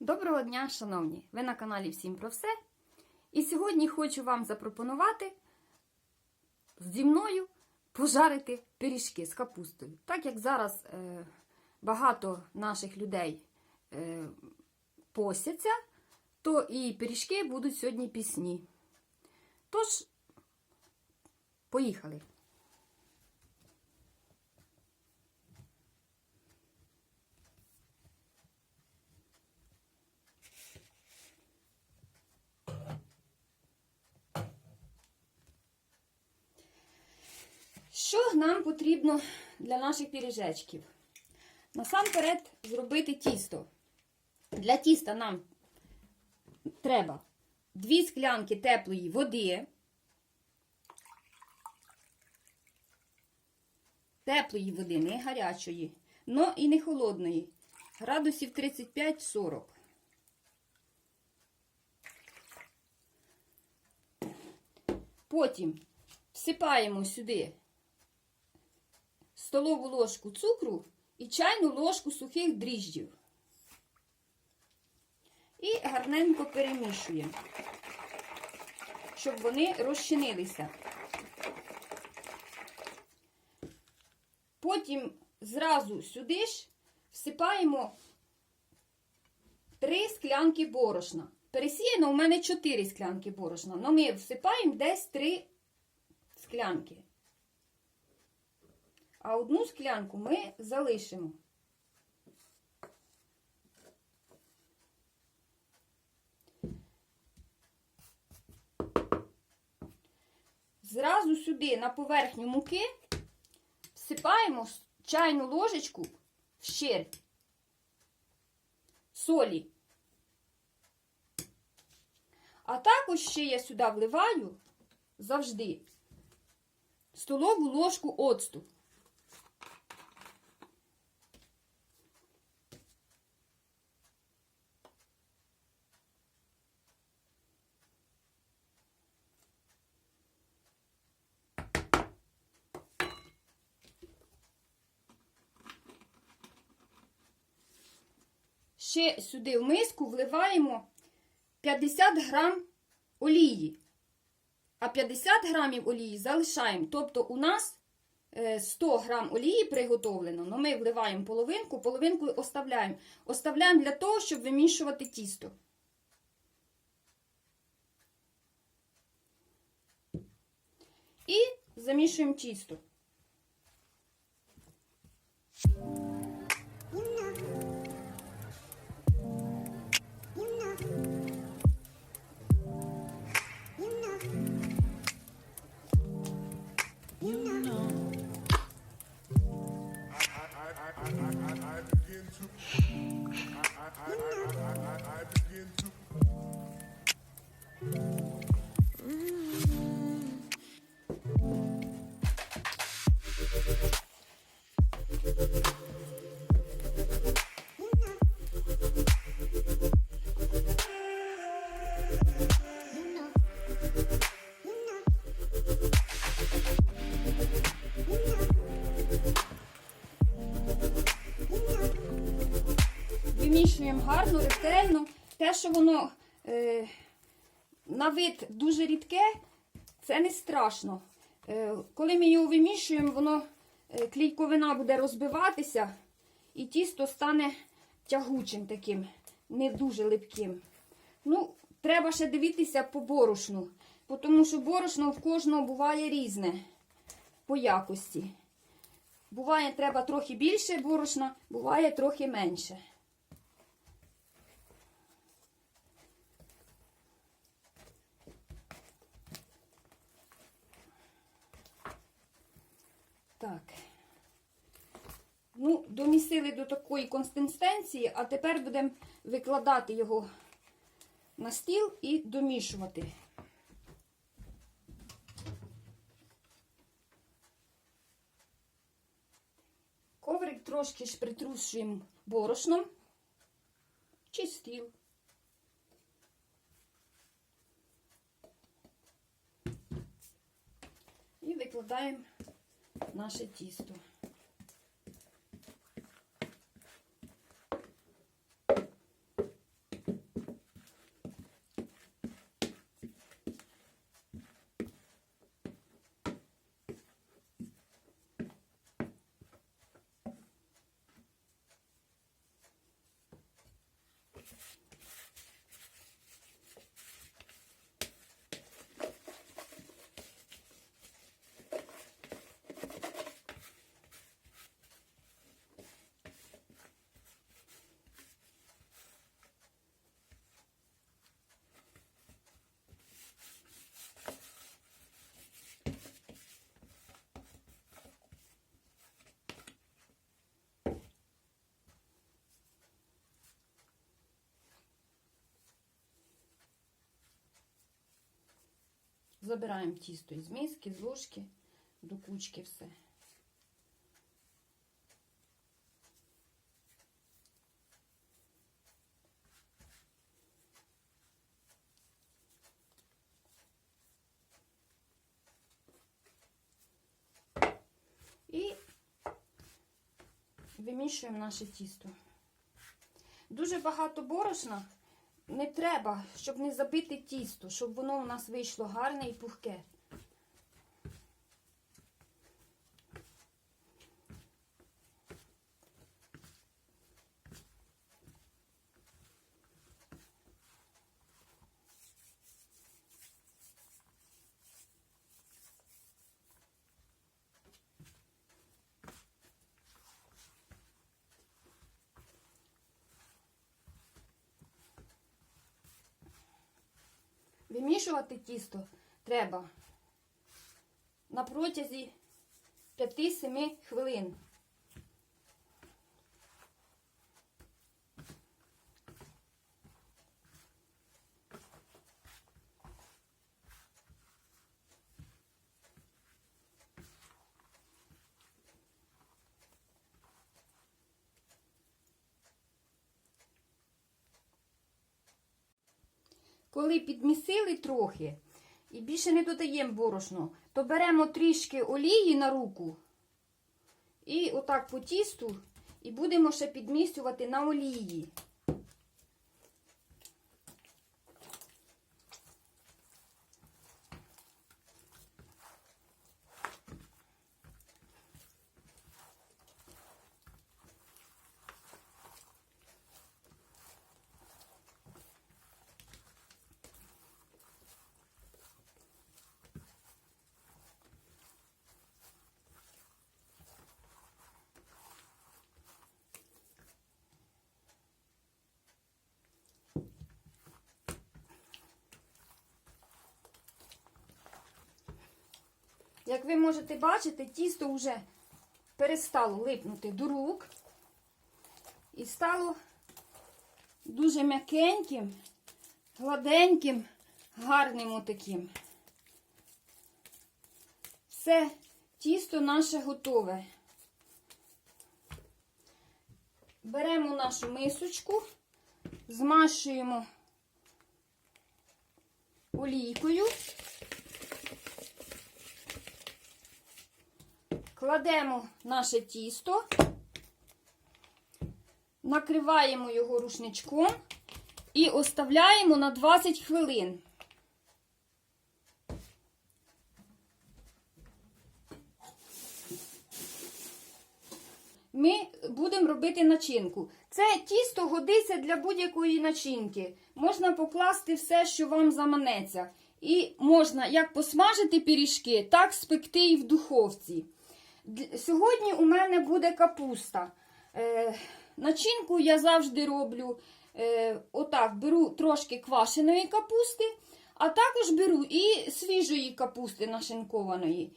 Доброго дня, шановні! Ви на каналі Всім про все. І сьогодні хочу вам запропонувати зі мною пожарити пиріжки з капустою. Так як зараз е, багато наших людей е, постяться, то і пиріжки будуть сьогодні пісні. Тож, поїхали! Що нам потрібно для наших пиріжечків? Насамперед зробити тісто. Для тіста нам треба 2 склянки теплої води, теплої води, не гарячої, но і не холодної, градусів 35-40. Потім всипаємо сюди столову ложку цукру і чайну ложку сухих дріжджів. І гарненько перемішуємо, щоб вони розчинилися. Потім зразу сюди ж всипаємо 3 склянки борошна. Пересіяно у мене 4 склянки борошна, але ми всипаємо десь 3 склянки. А одну склянку ми залишимо. Зразу сюди на поверхню муки всипаємо чайну ложечку вщерть солі. А також ще я сюди вливаю завжди столову ложку оцту. Ще сюди в миску вливаємо 50 грам олії. А 50 грамів олії залишаємо. Тобто у нас 100 грам олії приготовлено, але ми вливаємо половинку, половинку оставляємо. Оставляємо для того, щоб вимішувати тісто. І замішуємо тісто. i begin to Вимішуємо гарно, ретельно. Те, що воно е, на вид дуже рідке, це не страшно. Е, коли ми його вимішуємо, воно е, клійковина буде розбиватися, і тісто стане тягучим таким, не дуже липким. Ну, треба ще дивитися по борошну, тому що борошно в кожного буває різне по якості. Буває, треба трохи більше борошна, буває трохи менше. Так. Ну, домісили до такої консистенції, а тепер будемо викладати його на стіл і домішувати. Коврик трошки ж притрушуємо борошном чи стіл. І викладаємо наше тісто. Забираємо тісто із миски, з ложки, до кучки все. І вимішуємо наше тісто. Дуже багато борошна не треба, щоб не забити тісто, щоб воно у нас вийшло гарне і пухке. Вимішувати тісто треба на протязі 5-7 хвилин. Коли підмісили трохи і більше не додаємо борошно, то беремо трішки олії на руку і отак по тісту, і будемо ще підмісювати на олії. Як ви можете бачити, тісто вже перестало липнути до рук і стало дуже м'якеньким, гладеньким, гарним отаким. Все, тісто наше готове. Беремо нашу мисочку, змашуємо олійкою. Кладемо наше тісто, накриваємо його рушничком і оставляємо на 20 хвилин. Ми будемо робити начинку. Це тісто годиться для будь-якої начинки. Можна покласти все, що вам заманеться. І можна як посмажити пиріжки, так спекти і в духовці. Сьогодні у мене буде капуста. Е, начинку я завжди роблю е, отак: беру трошки квашеної капусти, а також беру і свіжої капусти нашинкованої.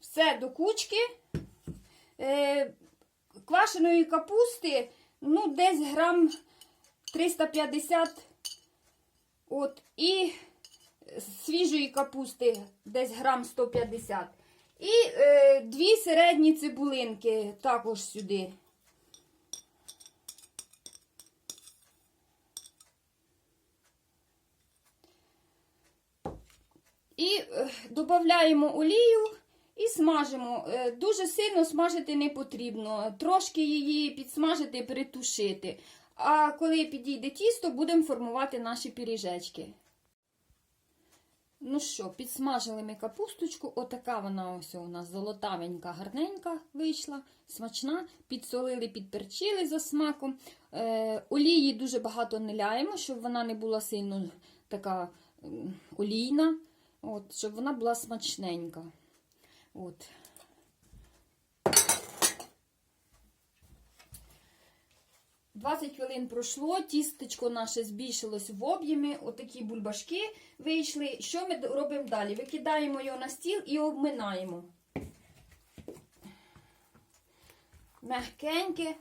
Все до кучки. Е, квашеної капусти, ну, десь грам 350. От, і свіжої капусти десь грам 150. І е, дві середні цибулинки також сюди. І е, додаємо олію і смажимо. Е, дуже сильно смажити не потрібно. Трошки її підсмажити, притушити. А коли підійде тісто, будемо формувати наші пиріжечки. Ну що, підсмажили ми капусточку. Отака вона ось у нас золотавенька, гарненька вийшла, смачна. Підсолили, підперчили за смаком. Е, олії дуже багато не ляємо, щоб вона не була сильно така олійна, от, щоб вона була смачненька. От. Двадцять хвилин пройшло, тістечко наше збільшилось в об'ємі, отакі бульбашки вийшли. Що ми робимо далі? Викидаємо його на стіл і обминаємо. Мягкеньке,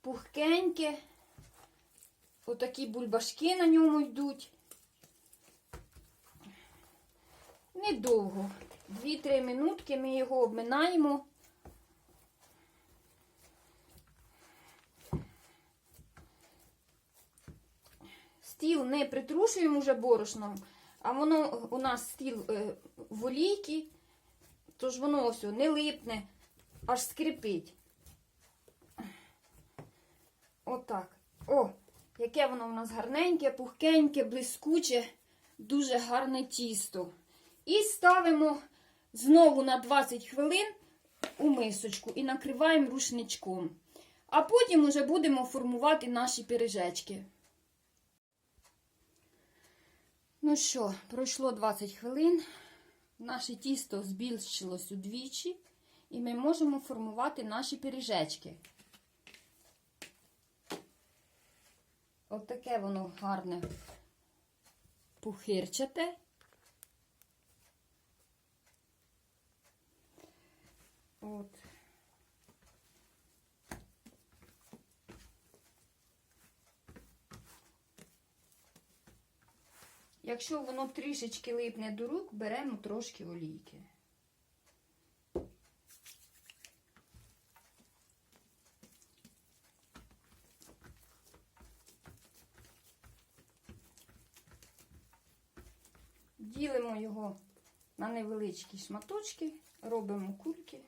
пухкеньке. Отакі бульбашки на ньому йдуть. недовго. 2-3 минутки ми його обминаємо. Стіл не притрушуємо вже борошном, а воно у нас стіл е, в олійці, тож воно ось не липне, аж скрипить. Отак. О, яке воно у нас гарненьке, пухкеньке, блискуче, дуже гарне тісто. І ставимо знову на 20 хвилин у мисочку і накриваємо рушничком. А потім уже будемо формувати наші пиріжечки. Ну що, пройшло 20 хвилин. Наше тісто збільшилось удвічі, і ми можемо формувати наші пиріжечки. От таке воно гарне пухирчате. От. Якщо воно трішечки липне до рук, беремо трошки олійки. Ділимо його на невеличкі шматочки, робимо кульки.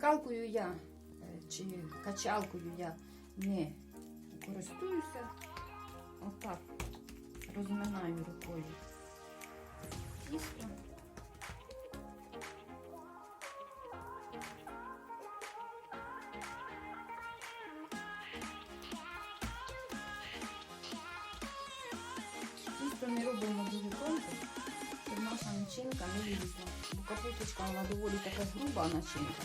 Скалкою я е, чи качалкою я не користуюся. Отак розминаю рукою тісто. Тісто не робимо дуже тонко, щоб наша начинка не лізла. Бо капусточка вона доволі така груба начинка,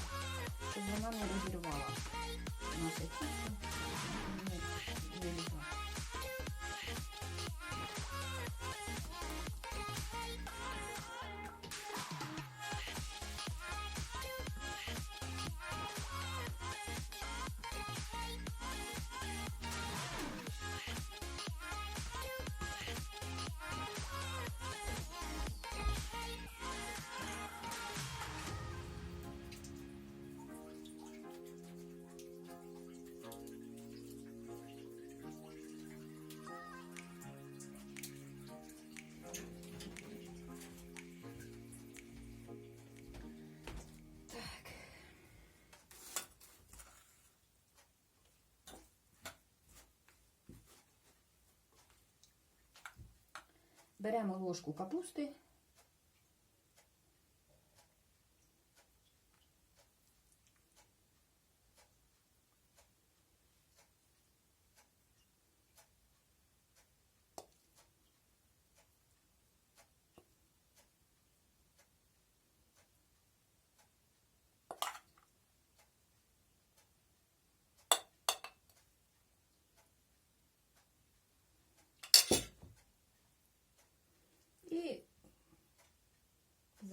Беремо ложку капусти.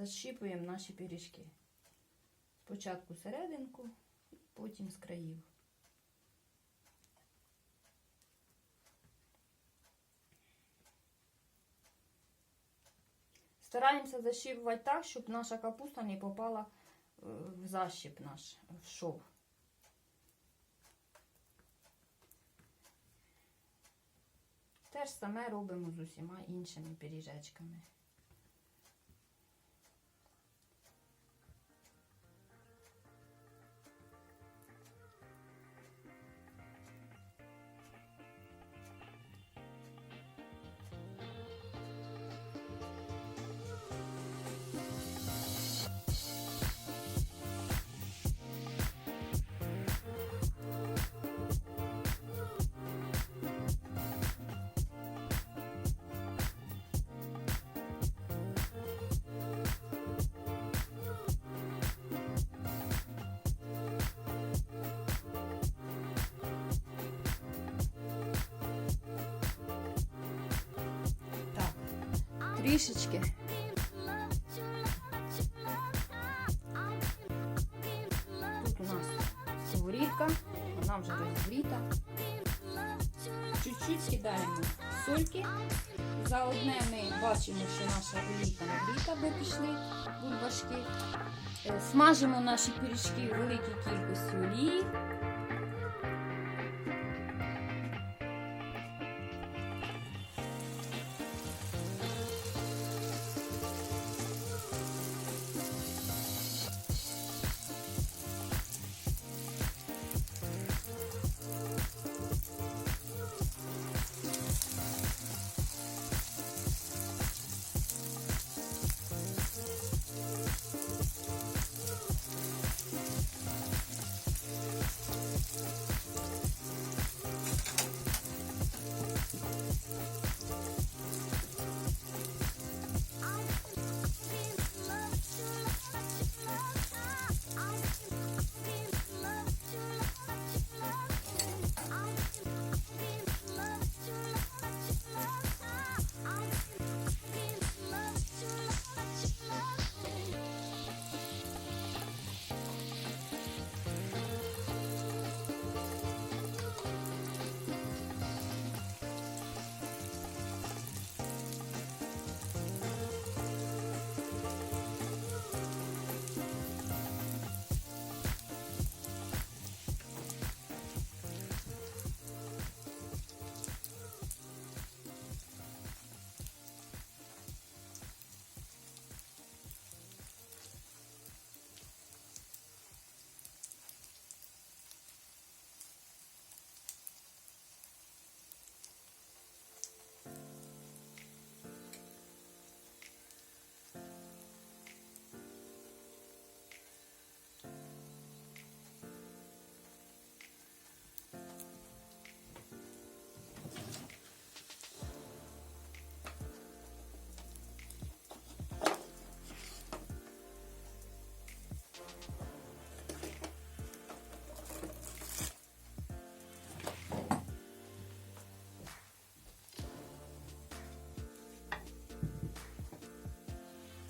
Защіпуємо наші пиріжки. Спочатку серединку, потім з країв. Стараємося защіпувати так, щоб наша капуста не попала е, в защіп наш, в шов. Те ж саме робимо з усіма іншими пиріжечками. Трішечки. Тут у нас сковорідка, вона вже розгріта. Чуть-чуть кидаємо сольки. За одне ми бачимо, що наша олійка нагріта, бо пішли бульбашки. Е, Смажимо наші пиріжки великій кількості олії.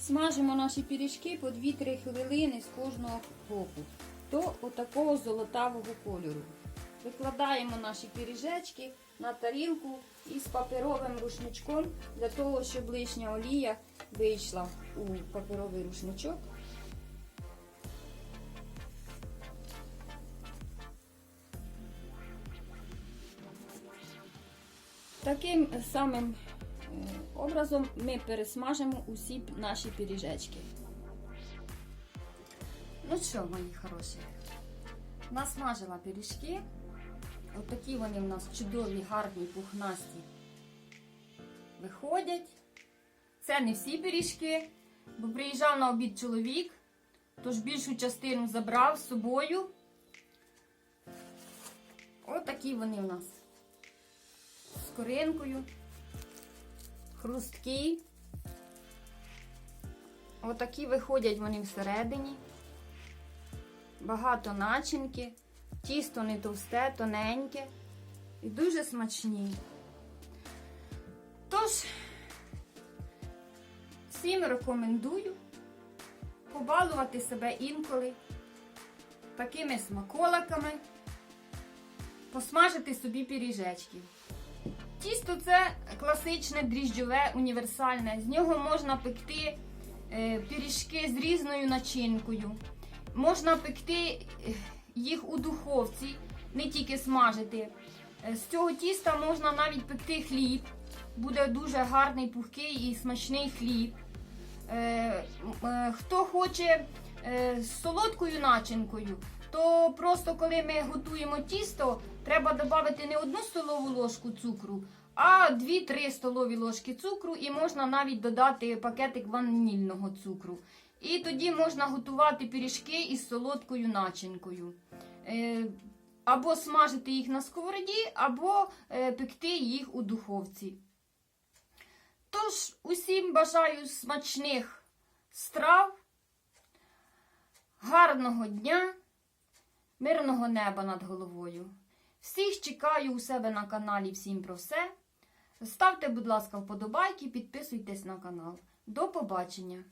Смажимо наші пиріжки по 2-3 хвилини з кожного боку до отакого золотавого кольору. Викладаємо наші пиріжечки на тарілку із паперовим рушничком для того, щоб лишня олія вийшла у паперовий рушничок. Таким самим образом ми пересмажимо усі наші пиріжечки. Ну що, мої хороші, насмажила пиріжки. Отакі вони в нас чудові, гарні, пухнасті виходять. Це не всі пиріжки, бо приїжджав на обід чоловік, тож більшу частину забрав з собою. Отакі вони в нас з коринкою, хрусткі. Отакі виходять вони всередині. Багато начинки, тісто не товсте, тоненьке і дуже смачні. Тож, всім рекомендую побалувати себе інколи такими смаколиками, посмажити собі пиріжечків. Тісто це класичне дріжджове універсальне. З нього можна пекти е, пиріжки з різною начинкою. Можна пекти е, їх у духовці, не тільки смажити. Е, З цього тіста можна навіть пекти хліб. Буде дуже гарний, пухкий і смачний хліб. Хто хоче з солодкою начинкою, то просто коли ми готуємо тісто, треба додати не одну столову ложку цукру, а 2-3 столові ложки цукру, і можна навіть додати пакетик ванільного цукру. І тоді можна готувати пиріжки із солодкою начинкою. Е, Або смажити їх на сковороді, або е, пекти їх у духовці. Тож, усім бажаю смачних страв, гарного дня, мирного неба над головою. Всіх чекаю у себе на каналі Всім про все. Ставте, будь ласка, вподобайки, підписуйтесь на канал. До побачення!